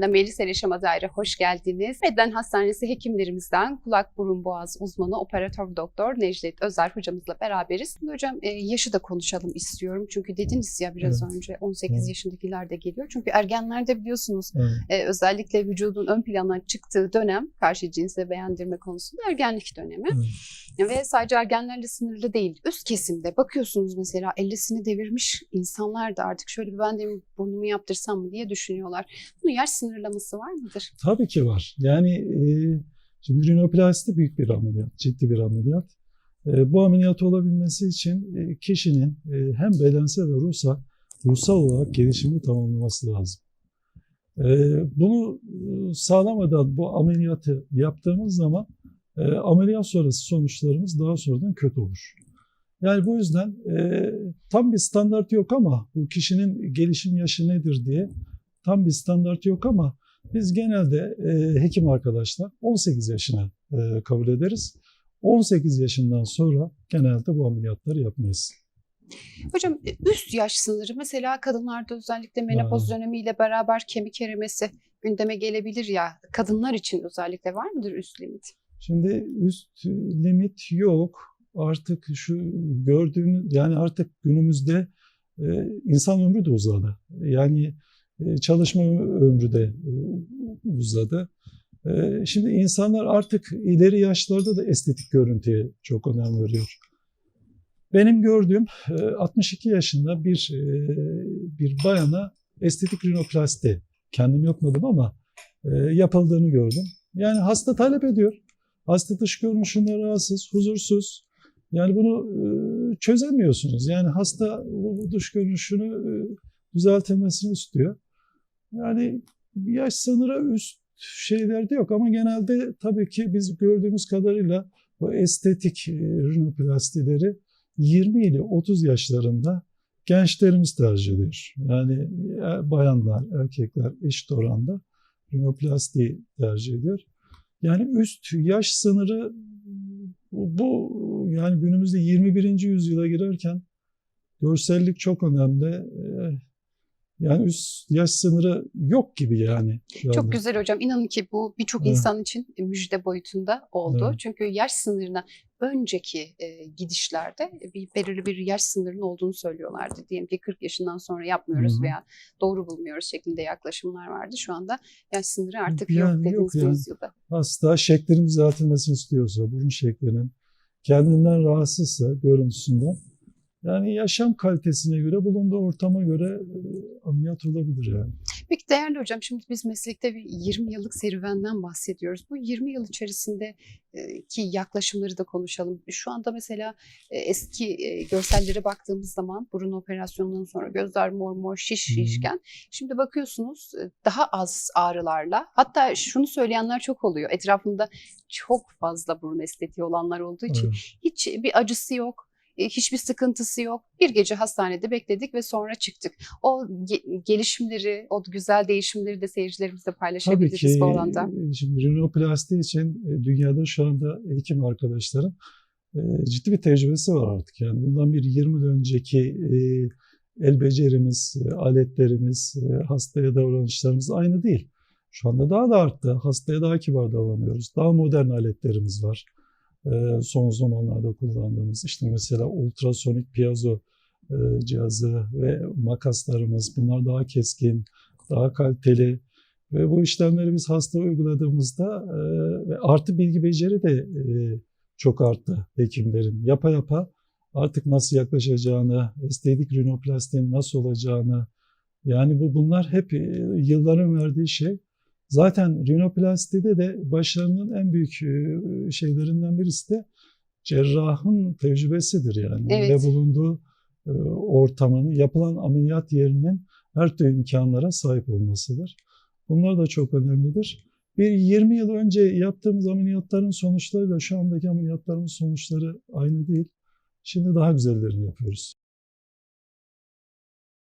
Melis Yaşama Daire hoş geldiniz. Beden Hastanesi hekimlerimizden kulak burun boğaz uzmanı operatör doktor Necdet Özer hocamızla beraberiz. Şimdi hocam e, yaşı da konuşalım istiyorum. Çünkü dediniz ya biraz Evet. önce 18 Evet. yaşındakiler de geliyor. Çünkü ergenlerde biliyorsunuz Evet. e, özellikle vücudun ön plana çıktığı dönem karşı cinse beğendirme konusunda ergenlik dönemi. Ve sadece ergenlerle sınırlı değil. Üst kesimde bakıyorsunuz mesela 50'sini devirmiş insanlar da artık şöyle bir ben de burnumu yaptırsam mı diye düşünüyorlar. Bunun yaş sınırlaması var mıdır? Tabii ki var. Yani e, şimdi rinoplasti büyük bir ameliyat, ciddi bir ameliyat. E, bu ameliyat olabilmesi için e, kişinin e, hem bedensel ve ruhsal, ruhsal olarak gelişimini tamamlaması lazım. E, bunu e, sağlamadan bu ameliyatı yaptığımız zaman e, ameliyat sonrası sonuçlarımız daha sonradan kötü olur. Yani bu yüzden e, tam bir standart yok ama bu kişinin gelişim yaşı nedir diye tam bir standart yok ama biz genelde e, hekim arkadaşlar 18 yaşına e, kabul ederiz. 18 yaşından sonra genelde bu ameliyatları yapmayız. Hocam e, üst yaş sınırı mesela kadınlarda özellikle menopoz dönemiyle beraber kemik erimesi gündeme gelebilir ya. Kadınlar için özellikle var mıdır üst limit? Şimdi üst limit yok. Artık şu gördüğünüz yani artık günümüzde e, insan ömrü de uzadı. Yani çalışma ömrü de e, uzadı. E, şimdi insanlar artık ileri yaşlarda da estetik görüntüye çok önem veriyor. Benim gördüğüm e, 62 yaşında bir e, bir bayana estetik rinoplasti kendim yapmadım ama e, yapıldığını gördüm. Yani hasta talep ediyor. Hasta dış görünüşünden rahatsız, huzursuz. Yani bunu e, çözemiyorsunuz. Yani hasta bu dış görünüşünü e, düzeltilmesini istiyor. Yani yaş sınırı üst şeylerde yok ama genelde tabii ki biz gördüğümüz kadarıyla bu estetik e, rinoplastileri 20 ile 30 yaşlarında gençlerimiz tercih ediyor. Yani e, bayanlar, erkekler eşit oranda rinoplasti tercih ediyor. Yani üst yaş sınırı bu, yani günümüzde 21. yüzyıla girerken görsellik çok önemli. Yani üst yaş sınırı yok gibi yani. Çok güzel hocam. İnanın ki bu birçok Evet. insan için müjde boyutunda oldu. Evet. Çünkü yaş sınırına önceki e, gidişlerde bir belirli bir yaş sınırının olduğunu söylüyorlardı. Diyelim ki 40 yaşından sonra yapmıyoruz Hı hı. veya doğru bulmuyoruz şeklinde yaklaşımlar vardı. Şu anda yaş sınırı artık Yani yok yok dediğiniz bu yani. yüzyılda. Hasta şeklinin düzeltilmesini istiyorsa, burun şeklinin kendinden rahatsızsa görüntüsünden yani yaşam kalitesine göre, bulunduğu ortama göre e, ameliyat olabilir yani. Peki değerli hocam şimdi biz meslekte bir 20 yıllık serüvenden bahsediyoruz. Bu 20 yıl içerisinde e, ki yaklaşımları da konuşalım. Şu anda mesela e, eski görsellere baktığımız zaman burun operasyonundan sonra gözler mor mor şiş şişken şimdi bakıyorsunuz daha az ağrılarla hatta şunu söyleyenler çok oluyor. Etrafımda çok fazla burun estetiği olanlar olduğu için Evet. hiç bir acısı yok. E, Hiçbir sıkıntısı yok. Bir gece hastanede bekledik ve sonra çıktık. O ge- gelişimleri, o güzel değişimleri de seyircilerimizle Tabii paylaşabiliriz ki bu alanda. e, şimdi rinoplasti için e, dünyada şu anda hekim arkadaşlarım ciddi bir tecrübesi var artık. Yani bundan bir 20 yıl önceki el becerimiz, aletlerimiz, hastaya davranışlarımız aynı değil. Şu anda daha da arttı. Hastaya daha kibar davranıyoruz. Daha modern aletlerimiz var. E, son zamanlarda kullandığımız işte mesela ultrasonik piezo e, cihazı ve makaslarımız bunlar daha keskin, daha kaliteli ve bu işlemleri biz hasta uyguladığımızda e, ve artı bilgi beceri de e, çok arttı hekimlerin. Yapa yapa artık nasıl yaklaşacağını, estetik rinoplastinin nasıl olacağını yani bu bunlar hep yılların verdiği şey. Zaten rinoplastide de başlarının en büyük e, şeylerinden birisi de cerrahın tecrübesidir yani. Evet. Ve bulunduğu e, ortamın, yapılan ameliyat yerinin her türlü imkanlara sahip olmasıdır. Bunlar da çok önemlidir. Bir 20 yıl önce yaptığımız ameliyatların sonuçlarıyla şu andaki ameliyatların sonuçları aynı değil. Şimdi daha güzellerini yapıyoruz.